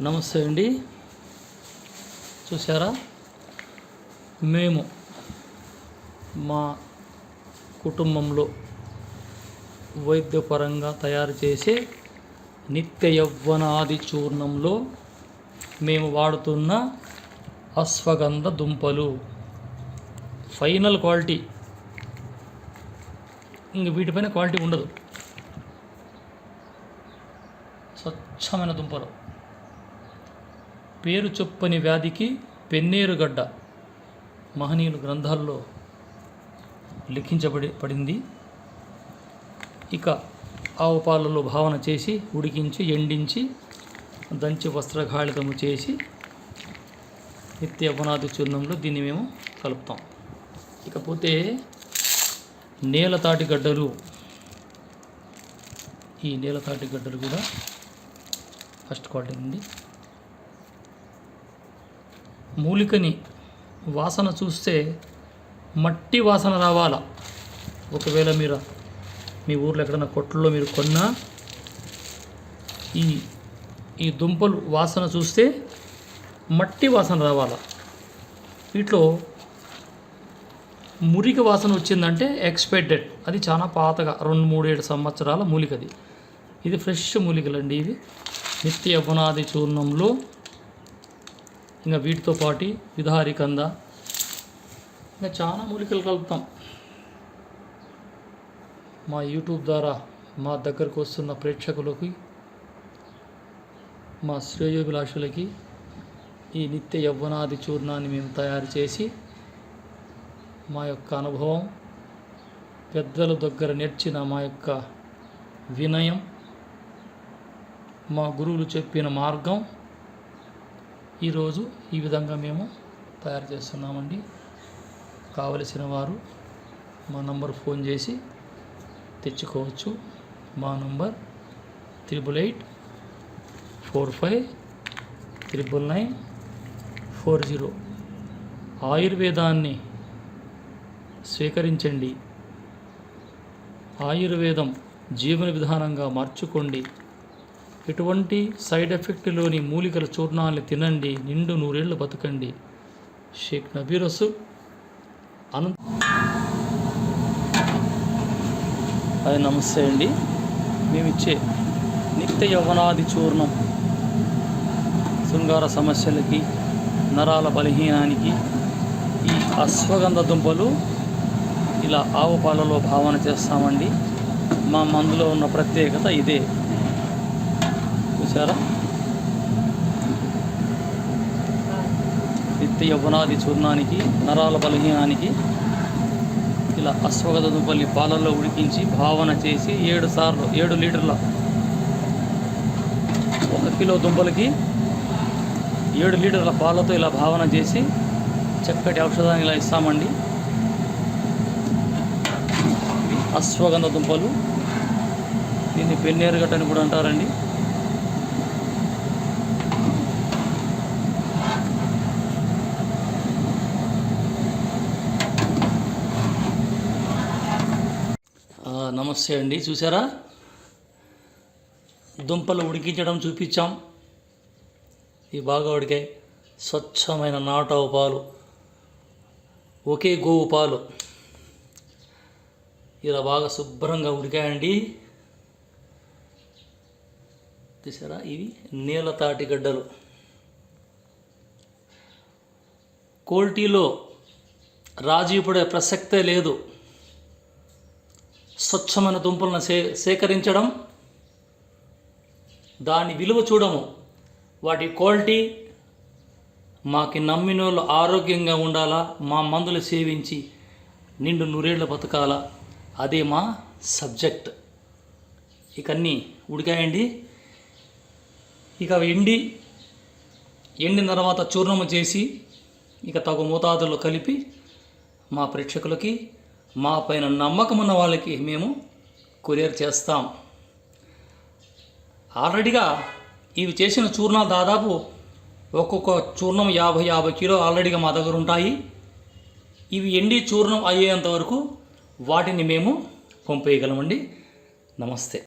నమస్తే అండి. చూసారా మేము మా కుటుంబంలో వైద్యపరంగా తయారు చేసే నిత్య యవ్వనాది చూర్ణంలో మేము వాడుతున్న అశ్వగంధ దుంపలు. Final quality. ఇంక వీటిపైన క్వాలిటీ ఉండదు. స్వచ్ఛమైన దుంపలు. పేరు చొప్పని వ్యాధికి పెన్నేరుగడ్డ మహనీయులు గ్రంథాల్లో లిఖించబడి పడింది. ఇక ఆవు పాలలో భావన చేసి ఉడికించి ఎండించి దంచి వస్త్రఘాళితము చేసి నిత్య పునాది చూర్ణంలో దీన్ని మేము కలుపుతాం. ఇకపోతే నేలతాటి గడ్డలు ఈ నేలతాటి గడ్డలు కూడా ఫస్ట్ క్వాలిటీ ఉంది. మూలికని వాసన చూస్తే మట్టి వాసన రావాలా? ఒకవేళ మీరు మీ ఊర్లో ఎక్కడైనా కొట్లలో మీరు కొన్నా ఈ ఈ దుంపలు వాసన చూస్తే మట్టి వాసన రావాలా? వీటిలో మురికి వాసన వచ్చిందంటే ఎక్స్పెక్టెడ్ అది చాలా పాతగా రెండు మూడు ఏడు సంవత్సరాల మూలికది. ఇది ఫ్రెష్ మూలికలండి ఇవి. నిత్య యవనాది చూర్ణంలో ఇంకా వీటితో పాటు విధారి కంద. ఇంకా చాలా మూలికలు కలుపుతాం. మా యూట్యూబ్ ద్వారా మా దగ్గరకు వస్తున్న ప్రేక్షకులకి మా శ్రేయోభిలాషులకి ఈ నిత్య యవ్వనాది చూర్ణాన్ని మేము తయారు చేసి మా యొక్క అనుభవం పెద్దల దగ్గర నేర్చిన మా యొక్క వినయం మా గురువులు చెప్పిన మార్గం ఈరోజు ఈ విధంగా మేము తయారు చేస్తున్నామండి. కావలసిన వారు మా నంబర్ ఫోన్ చేసి తెచ్చుకోవచ్చు. మా number triple eight four five triple nine four zero. ఆయుర్వేదాన్ని స్వీకరించండి. ఆయుర్వేదం జీవన విధానంగా మార్చుకోండి. ఎటువంటి సైడ్ ఎఫెక్ట్లోని మూలికల చూర్ణాన్ని తినండి నిండు నూరేళ్ళు బతకండి. షేక్ నబీరసు అను అది నమస్తే అండి. మేము ఇచ్చే నిత్య యవనాది చూర్ణం. శృంగార సమస్యలకి నరాల బలహీనానికి ఈ అశ్వగంధ దుంపలు ఇలా ఆవు పాలలో భావన చేస్తామండి. మా మందులో ఉన్న ప్రత్యేకత ఇదే. చూసారా? నిత్య యవ్వనాది చూర్ణానికి నరాల బలహీనానికి ఇలా అశ్వగంధ దుబ్బల్ని పాలల్లో ఉడికించి భావన చేసి ఏడు సార్లు ఏడు లీటర్ల ఒక కిలో దుంపలకి ఏడు లీటర్ల పాలతో ఇలా భావన చేసి చక్కటి ఔషధాన్ని ఇలా ఇస్తామండి. అశ్వగంధ దుంపలు. దీన్ని పెన్నేరుగట్ట అని కూడా అంటారండి. నమస్తే అండి. చూసారా? దుంపలు ఉడికించడం చూపించాం. ఇవి బాగా ఉడికాయి. స్వచ్ఛమైన నాటవు పాలు. ఒకే గోవు పాలు. ఇలా బాగా శుభ్రంగా ఉడికాయండి. చూసారా? ఇవి నీళ్ళ తాటి గడ్డలు. కోల్టీలో రాజీ పడే ప్రసక్తే లేదు. స్వచ్ఛమైన దుంపలను సే సేకరించడం దాని విలువ చూడము. వాటి క్వాలిటీ మాకి నమ్మిన వాళ్ళు ఆరోగ్యంగా ఉండాలా మా మందులు సేవించి నిండు నూరేళ్ళు బతకాలా అదే మా సబ్జెక్ట్. ఇక అన్నీ ఉడికాయండి. ఇక అవి ఎండి ఎండిన తర్వాత చూర్ణము చేసి ఇక తగు మోతాదులో కలిపి మా ప్రేక్షకులకి మా పైన నమ్మకం ఉన్న వాళ్ళకి మేము కొరియర్ చేస్తాం. ఆల్రెడీగా ఇవి చేసిన చూర్ణాలు దాదాపు ఒక్కొక్క చూర్ణం యాభై యాభై కిలో ఆల్రెడీగా మా దగ్గర ఉంటాయి. ఇవి ఎండి చూర్ణం అయ్యేంత వరకు వాటిని మేము పంపేయగలమండి. నమస్తే.